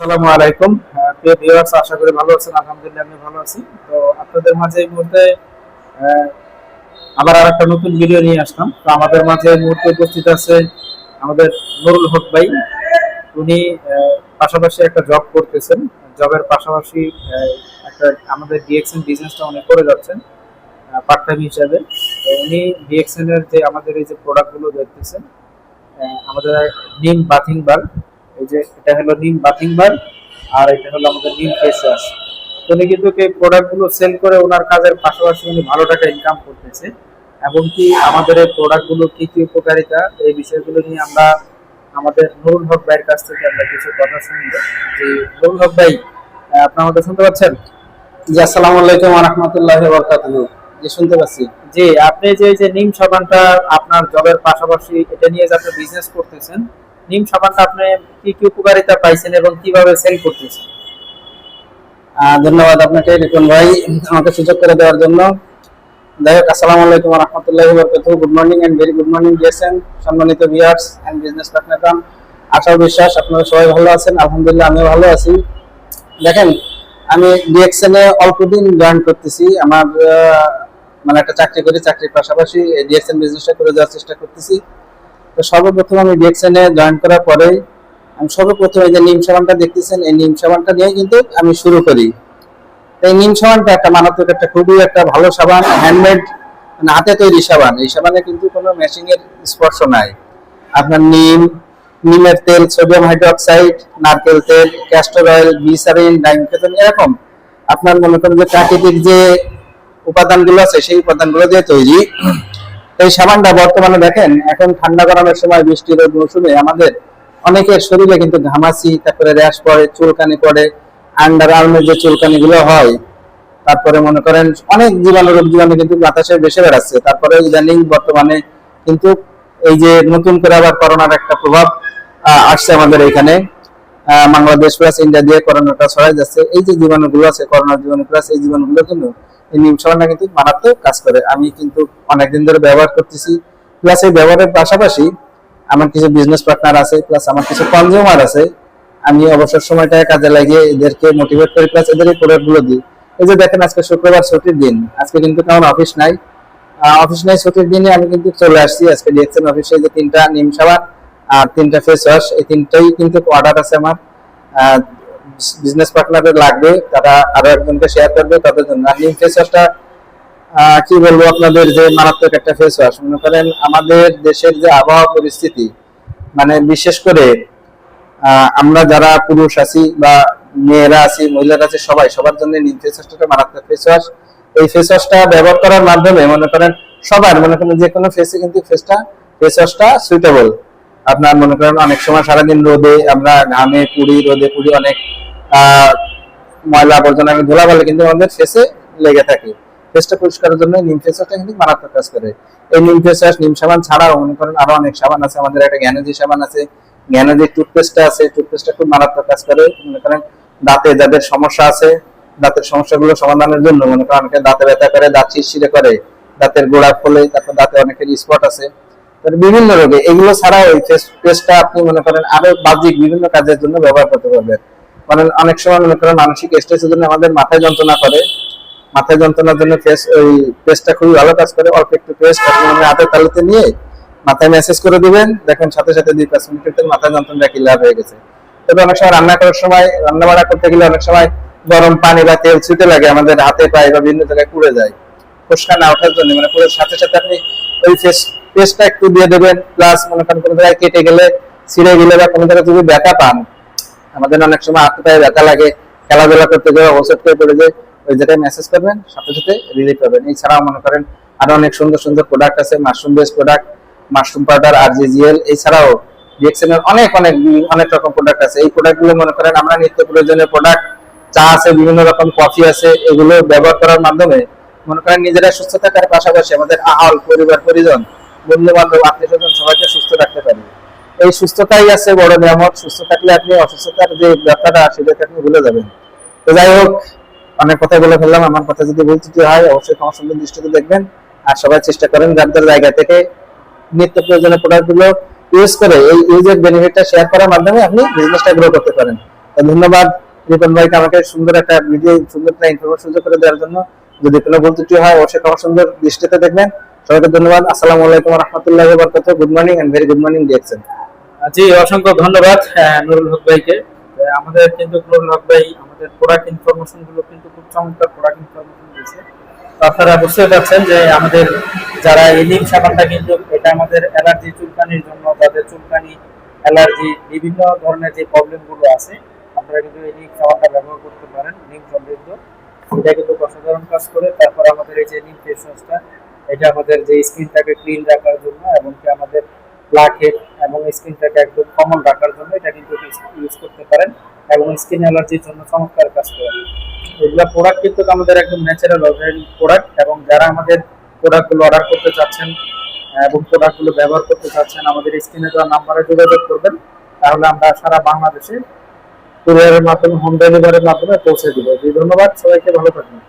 আসসালামু আলাইকুম। প্রিয় ভিউয়ার্স আশা করি ভালো আছেন। আলহামদুলিল্লাহ আমি ভালো আছি। তো আপনাদের মাঝে এই মুহূর্তে আবার আর একটা নতুন ভিডিও নিয়ে আসলাম। তো আমাদের মাঝে এই মুহূর্তে উপস্থিত আছে আমাদের নুরুল হক ভাই। উনি পাশাপাশি একটা জব করতেছেন। জবের পাশাপাশি একটা আমাদের ডিএক্সএন বিজনেসটা উনি করে যাচ্ছেন পার্ট টাইম হিসাবে। উনি ডিএক্সএন এর যে আমাদের এই যে প্রোডাক্টগুলো দেখতেছেন আমাদের নিম বাথিং বার এই যে এটা হলো নিম বাথিং বার আর এটা হলো আমাদের নিম ফেস ওয়াশ উনি কিন্তু এই প্রোডাক্টগুলো সেল করে ওনার কাজের পাশাপাশি উনি ভালো টাকা ইনকাম করতেছে। এবং কি আমাদের এই প্রোডাক্টগুলো কি কি উপকারিতা এই বিষয়গুলো নিয়ে আমরা আমাদের নুরুল হক ভাইয়ের কাছ থেকে আমরা কিছু কথা শুনব। যে নুরুল হক ভাই আপনি আমাদের শুনতে পাচ্ছেন? জি আসসালামু আলাইকুম ওয়া রাহমাতুল্লাহি ওয়া বারাকাতুহু। জি শুনতে পাচ্ছি। জি আপনি যে যে নিম সাবানটা আপনার জবের পাশাপাশি এটা নিয়ে যে আপনি বিজনেস করতেছেন নিম সাবানটা আপনি কি কি উপকারিতা পাইছেন এবং কীভাবে সেল করতেছেন? ধন্যবাদ আপনাকে, রিপন ভাই, আমাকে সুযোগ করে দেওয়ার জন্য। যাই হোক, আসসালামু আলাইকুম রাহমাতুল্লাহি ওয়া বারাকাতুহু good morning and very good morning ডিয়ারসেন সম্মানিত ভিউয়ার্স এন্ড বিজনেস পার্টনার আশা বিশ্বাস, আপনারা সবাই ভালো আছেন, আলহামদুলিল্লাহ আমিও ভালো আছি। দেখেন, আমি ডিএক্সএন অল্প দিন জয়েন করতেছি। আমার মানে একটা চাকরি করি, চাকরির পাশাপাশি ডিএক্সএন বিজনেসটা করে যাওয়ার চেষ্টা করতেছি। তো সর্বপ্রথম আমি ডিএক্সএন জয়েন করার পরেই আমি সর্বপ্রথম এই যে নিম সাবানটা দেখতেছেন, এই নিম সাবানটা নিয়ে কিন্তু আমি শুরু করি। এই নিম সাবানটা একটা মারাত্মক একটা খুবই একটা ভালো সাবান হ্যান্ডমেড মানে হাতে তৈরি সাবান। এই সাবানে কিন্তু কোনো মেশিং এর স্পর্শ নাই। আপনার নিম, নিমের তেল সোডিয়াম হাইড্রোক্সাইড নারকেল তেল ক্যাস্টর অয়েল গ্লিসারিন ডাইমকেতন এরকম। আপনার মনে করেন যে প্রাকৃতিক যে উপাদানগুলো আছে, সেই উপাদানগুলো দিয়ে তৈরি। এই সাবানটা বর্তমানে দেখেন, এখন ঠান্ডা গরমের সময় বৃষ্টি, রোদ, মৌসুমে আমাদের অনেকের শরীরে কিন্তু ঘামাচি, তারপরে র্যাশ পড়ে, চুলকানি পড়ে আন্ডার আর্মের যে চুলকানি গুলো হয়, তারপরে মনে করেন অনেক জীবাণু, রোগ জীবাণু কিন্তু বাতাসে বেসে বেড়াচ্ছে। তারপরে ইদানিং বর্তমানে কিন্তু এই যে নতুন করে আবার করোনার একটা প্রভাব আসছে আমাদের এখানে। বাংলাদেশ প্লাস ইন্ডিয়া দিয়ে করোনাটা ছড়াই যাচ্ছে। এই যে জীবাণুগুলো আছে, করোনার জীবাণু প্লাস এই জীবাণুগুলোর জন্য এই নিম সাবানটা কিন্তু মারাত্মক কাজ করে। আমি কিন্তু অনেকদিন ধরে ব্যবহার করতেছি। প্লাস এই ব্যবহারের পাশাপাশি আমার কিছু বিজনেস পার্টনার আছে প্লাস আমার কিছু কনজিউমার আছে। আমি অবসর সময়টা কাজে লাগিয়ে এদেরকে মোটিভেট করি প্লাস এদের এই প্রোডাক্টগুলো দিই। এই যে দেখেন আজকে শুক্রবার ছুটির দিন। আজকে কিন্তু তেমন অফিস নাই। অফিস নাই, ছুটির দিনে আমি কিন্তু চলে আসছি আজকে ডিএক্সএন অফিসে যে তিনটা নিম সাবান আর তিনটা ফেস ওয়াশ এই তিনটাই কিন্তু অর্ডার আছে আমার। বিজনেস পার্টনারের লাগবে, তারা আরও একজনকে শেয়ার করবে, তাদের জন্য। আর ফেস ওয়াশটা কি বলব আপনাদের, যে মারাত্মক একটা ফেস ওয়াশ মনে করেন আমাদের দেশের যে আবহাওয়া পরিস্থিতি মানে বিশেষ করে আমরা যারা পুরুষ আছি বা মেয়েরা আছি, মহিলারা আছে, সবাই, সবার জন্য নিম ফেস ওয়াশটা মারাত্মক ফেস ওয়াশ এই ফেস ওয়াশটা ব্যবহার করার মাধ্যমে মনে করেন সবার, মনে করেন যে কোনো ফেসে কিন্তু ফেসটা ফেস ওয়াশটা সুইটেবল আপনার মনে করেন অনেক সময় সারাদিন রোদে আমরা ঘামে পুড়ি রোদে পুড়ি অনেক ময়লা আবর্জনা ধুলা বলে কিন্তু আমাদের ফেসে লেগে থাকে। ফেসটা পরিষ্কারের জন্য নিম ফেস কিন্তু মারাত্মক কাজ করে। এই নিম ফেস নিম সাবান ছাড়াও মনে করেন আরও অনেক সাবান আছে, আমাদের একটা জ্ঞানজি সাবান আছে। জ্ঞানজি টুথপেস্টটা আছে, টুথপেস্টটা খুব মারাত্মক কাজ করে। মনে করেন দাঁতে যাদের সমস্যা আছে, দাঁতের সমস্যাগুলো সমাধানের জন্য মনে করেন অনেকে দাঁতে ব্যথা করে, দাঁত শিরশিরে করে, দাঁতের গোড়া ফলে তারপর দাঁতে অনেকের স্পট আছে। বিভিন্ন রোগে, এগুলো ছাড়াও এই পেস্টটা আপনি মনে করেন আরও বাহ্যিক বিভিন্ন কাজের জন্য ব্যবহার করতে পারবেন। মানে অনেক সময় মনে করেন মানসিক স্ট্রেসের জন্য আমাদের মাথায় যন্ত্রণা করে। মাথায় যন্ত্রণার জন্য ফেস ওই পেস্টটা খুবই ভালো কাজ করে। অল্প একটু পেস্ট আপনি মানে হাতের তালুতে নিয়ে মাথায় মেসেজ করে দিবেন। দেখেন, সাথে সাথে দুই পাঁচ মিনিটের ভিতরে মাথায় যন্ত্রণা ক্লিয়ার হয়ে গেছে। তবে অনেক সময় রান্না করার সময়, রান্না বাড়া করতে গেলে অনেক সময় গরম পানি বা তেল ছুটে লাগে, আমাদের হাতে পায়ে বা বিভিন্ন জায়গায় পুড়ে যায়। ফুসকা না ওঠার জন্য মানে পুরো সাথে সাথে আপনি ওই ফেস পেস্টটা একটু দিয়ে দেবেন প্লাস মনে করেন কোনো জায়গায় কেটে গেলে, ছিঁড়ে গেলে বা কোনো জায়গায় যদি ব্যথা পান, আমাদের অনেক সময় হাতে পায়ে ব্যথা লাগে, খেলাধুলা করতে গেলে অবসর করে পড়ে যায়, ওই জায়গায় মেসেজ করবেন, সাথে সাথে রিলিফ পাবেন। এছাড়াও মনে করেন আরও অনেক সুন্দর সুন্দর প্রোডাক্ট আছে mushroom base product mushroom powder আর জিজিএল এছাড়াও ডিএক্সএন এর অনেক অনেক অনেক রকম প্রোডাক্ট আছে। এই প্রোডাক্টগুলো মনে করেন আমরা নিত্য প্রয়োজনীয় প্রোডাক্ট চা আছে, বিভিন্ন রকম কফি আছে, এগুলো ব্যবহার করার মাধ্যমে মনে করেন নিজেরা সুস্থ থাকার পাশাপাশি আমাদের আহল পরিবার, পরিজন বন্ধু বান্ধব আত্মীয় স্বজন সবাইকে সুস্থ রাখতে পারি। এই সুস্থতাই আছে বড় নিয়ামত। সুস্থ থাকলে আপনি অসুস্থতার যে ব্যাপারটা সেটাকে আপনি ভুলে যাবেন। তো যাই হোক, অনেক কথা বলে ফেললাম। আমার কথা যদি ভুল ত্রুটি হয়, অবশ্যই ক্ষমা সুন্দর দৃষ্টিতে দেখবেন। আর সবাই চেষ্টা করেন যার যার জায়গা থেকে নিত্য প্রয়োজনীয় প্রোডাক্টগুলো ইউজ করে এই ইউজের বেনিফিটটা শেয়ার করার মাধ্যমে আপনি বিজনেসটা গ্রো করতে পারেন। ধন্যবাদ। রিপন ভাইকে আমাকে সুন্দর একটা ভিডিও সুন্দর একটা ইনফরমেশন করে দেওয়ার জন্য। যদি কোনো ভুল ত্রুটি হয়, অবশ্যই ক্ষমা সুন্দর দৃষ্টিতে দেখবেন। সবাইকে ধন্যবাদ। আসসালামু আলাইকুম রহমতুল্লাহ বরকত good morning and very good morning DXN ji, অসংখ্য ধন্যবাদ নুরুল হক ভাইকে। আমাদের কিন্তু নুরুল হক ভাই, আমাদের প্রোডাক্ট ইনফরমেশনগুলো কিন্তু খুব চমৎকার প্রোডাক্ট ইনফরমেশন দিয়েছে। আপনারা বুঝতে পারছেন যে আমাদের যারা এই নিম সাবানটা কিন্তু এটা আমাদের অ্যালার্জি চুলকানির জন্য, যাদের চুলকানি অ্যালার্জি বিভিন্ন ধরনের যে প্রবলেমগুলো আছে, আপনারা কিন্তু এই নিম সাবানটা ব্যবহার করতে পারেন নিম সমৃদ্ধ এটা কিন্তু অসাধারণ কাজ করে। তারপর আমাদের এই যে নিম ফেস ওয়াশটা এটা আমাদের যে স্কিনটাকে ক্লিন রাখার জন্য এবং কি আমাদের ব্ল্যাকহেড এবং স্কিনটাকে একদম কমন রাখার জন্য এটা কিন্তু ইউজ করতে পারেন এবং স্কিন অ্যালার্জির জন্য চমৎকার কাজ করে। এগুলো প্রোডাক্ট কিন্তু আমাদের একদম ন্যাচারাল অর্গানিক প্রোডাক্ট এবং যারা আমাদের প্রোডাক্টগুলো অর্ডার করতে চাচ্ছেন এবং প্রোডাক্টগুলো ব্যবহার করতে চাচ্ছেন, আমাদের স্ক্রিনে দেওয়া নাম্বারে যোগাযোগ করবেন, তাহলে আমরা সারা বাংলাদেশে কুরিয়ারের মাধ্যমে হোম ডেলিভারির মাধ্যমে পৌঁছে দিব। ধন্যবাদ, সবাইকে ভালো থাকবেন।